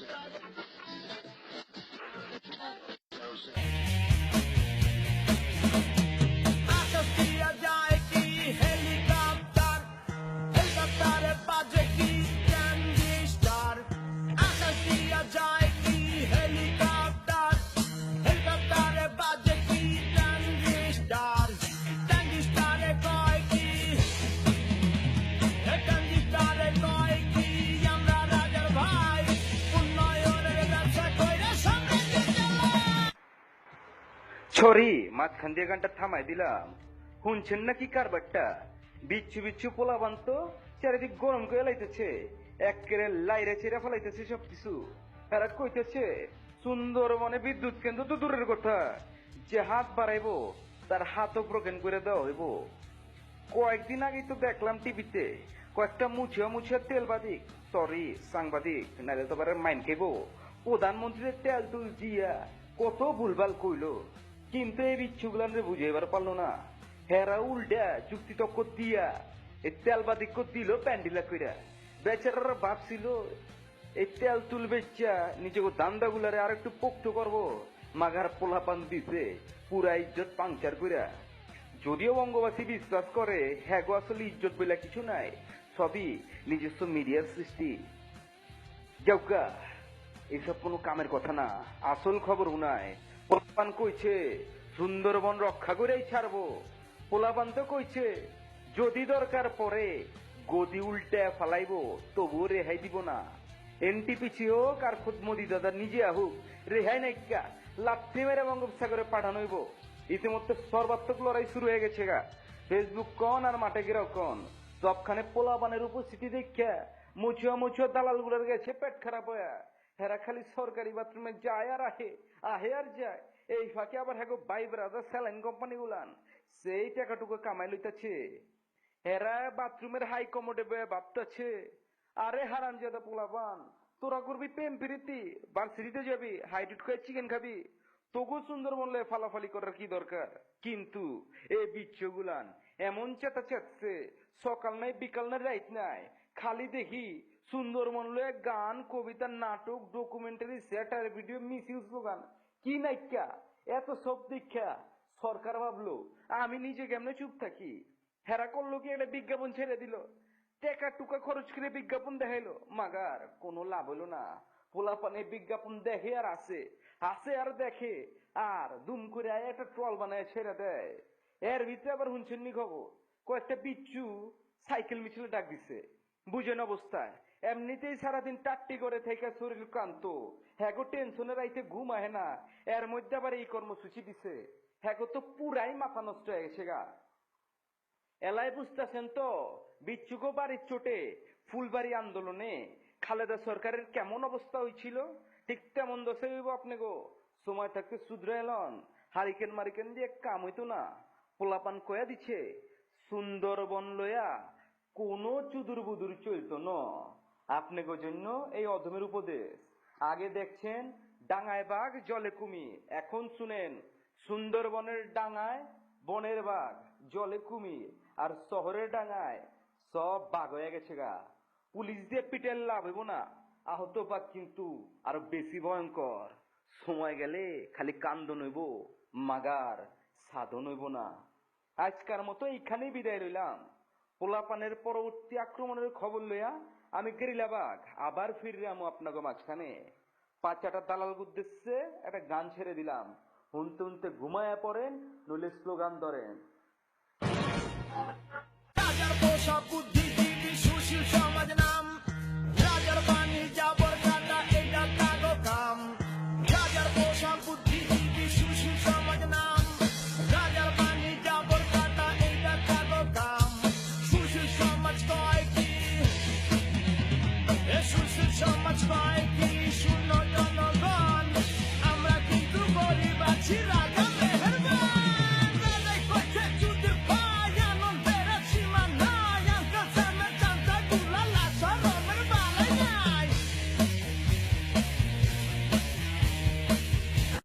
Oh, ছড়ি মাঝখান দিয়ে গানটা থামাই দিলাম। শুনছেন নাকি কারবারটা বিচ্ছু বিচ্ছু পোলা বান্ত চারিদিক গরম করে লাইতেছে। একেরে লাইরে ছেড়ে ফেলাইতেছে সব কিছু এরা কইতেছে সুন্দরবনে বিদ্যুৎ কেন্দ্র তো দূরের কথা। যে হাত বাড়াইবো, তার হাতও ব্রোকেন করে দেওয়া হইব। কয়েকদিন আগেই তো দেখলাম টিভিতে, কয়েকটা মুছিয়া মুছিয়া তেলবাদিক। সরি সাংবাদিক নাহলে তো মাইন খাইব প্রধানমন্ত্রীর তেল তুল দিয়া কত ভুলভাল কইলো। কিন্তু এই বিচ্ছুগুলান বুঝাইবার পারল না। হেরা উল্টা যুক্তি তক্ক দিয়া এই তেলবাদিক দিল প্যান্ডিলা কইরা। বেচারারা ভাবছিল এই তেল তুল বেচা নিজেকে দান্দা গুলারে আর একটু পোক্ত করব। মাগার পোলাপান দিছে, পুরা ইজ্জত পাংচার কইরা। যদিও বঙ্গবাসী বিশ্বাস করে হ্যাঁ গো আসলে ইজ্জত বলে কিছু নাই, সবই নিজস্ব মিডিয়ার সৃষ্টি। যাউকা এসব কোনো কামের কথা না, আসল খবর উনায় পোলাপান কইছে, সুন্দরবন রক্ষা করেই ছাড়বো। পোলাপান তো কইছে, যদি দরকার পড়ে গদি উল্টে ফালাইবো তবুও রেহাই দিব না। এনটিপিসি হোক আর খুদ মোদি দাদা নিজে আহুক, রেহাই নাইকা লাথি মেরে বঙ্গোপসাগরে পাঠানো হইব। ইতিমধ্যে সর্বাত্মক লড়াই শুরু হয়ে গেছে গা। ফেসবুক কন আর মাঠে গেরাও কন, সবখানে পোলাপানের উপস্থিতি দেখা মুছুয়া মুছুয়া দালালগুলার গেছে পেট খারাপ হয়ে হেরা খালি সরকারি বাথরুমে যায় আর আহে আহে আর যায়। এই ফাঁকে আবার হ্যাগো বাই ব্রাদার স্যালাইন কোম্পানি গুলান সেই টাকাটুকু কামাই লইতাছে। হেরা বাথরুমের হাই কমোডে ভাবতাছে আরে হারান জাদা পোলাপান, তোরা করবি প্রেম প্রীতি ভার্সিটিতে যাবি হাইডুট খেয়ে চিকেন খাবি। তবু সুন্দর বললে ফালাফালি করার কি দরকার? কিন্তু এই বিচ্ছগুলান এমন চেতা চেতছে সকাল নাই, বিকাল নাই, রাইত নাই, খালি দেখি সুন্দরবন লয়ে গান, কবিতা, নাটক ডকুমেন্টারি স্যাটার ভিডিও মিস ইউজ গান। কি নাইকা? এত সব দীক্ষা। সরকার ভাবলো, আমি নিজে কেমনে চুপ থাকি? হেরা করল কি একটা বিজ্ঞাপন ছেড়ে দিল? টেকা টুকা খরচ করে বিজ্ঞাপন দেখাইলো। মাগার, কোনো লাভ হলো না। পোলাপানে বিজ্ঞাপন দেখে আর আসে আসে আর দেখে। আর দুম করে একটা ট্রল বানায় ছেড়ে দেয়। এর ভিতরে আবার হুনছেন নি খবর? কয়েকটা বিচ্ছু সাইকেল মিছিলে ডাক দিছে। বুঝেন অবস্থায়। এমনিতেই সারাদিন টাট্টি করে থেকে শরীর ক্লান্ত। হ্যাগো টেনশনে রাইতে ঘুম আহে না। এর মধ্যে আবার এই কর্মসূচি দিছে। হ্যাগো তো পুরাই মাথা নষ্ট হয়ে গেছে গা। এলাই বুঝতেছেন তো বিচ্ছুকো বাড়ির চোটে, ফুলবাড়ি আন্দোলনে খালেদা সরকারের কেমন অবস্থা হয়েছিল ঠিক তেমন দশে হইব আপনি গো। সময় থাকতে শুধরে এলন। হারিকেন মারিকেন দিয়ে কাম হইতো না। পোলাপান কয়া দিছে, সুন্দরবন লয়া কোনো চুদুর বুদুর চলতো ন। আপনাকে জন্য এই অধমের উপদেশ। আগে দেখছেন, ডাঙায় বাঘ, জলে কুমির এখন শুনেন, সুন্দরবনের ডাঙায় বনের বাঘ, জলে কুমির আর শহরের ডাঙায় সব বাঘ হয়ে গেছে গা। পুলিশ দিয়ে পিটেল লাভ হইব না। আহত বাঘ কিন্তু আরও বেশি ভয়ঙ্কর। সময় গেলে খালি কান্দন হইব, মাগার সাধন হইব না। আজকার মতো এইখানেই বিদায় রইলাম। পোলাপানের পরবর্তী আক্রমণের খবর লইয়া আমি গেরিলাবাগ আবার ফিরলাম আপনাকে মাঝখানে। পাঁচাটা দালাল উদ্দেশ্যে একটা গান ছেড়ে দিলাম। হুনতে হুনতে ঘুমায়া পড়েন, নইলে স্লোগান ধরেন। রাজার বুদ্ধি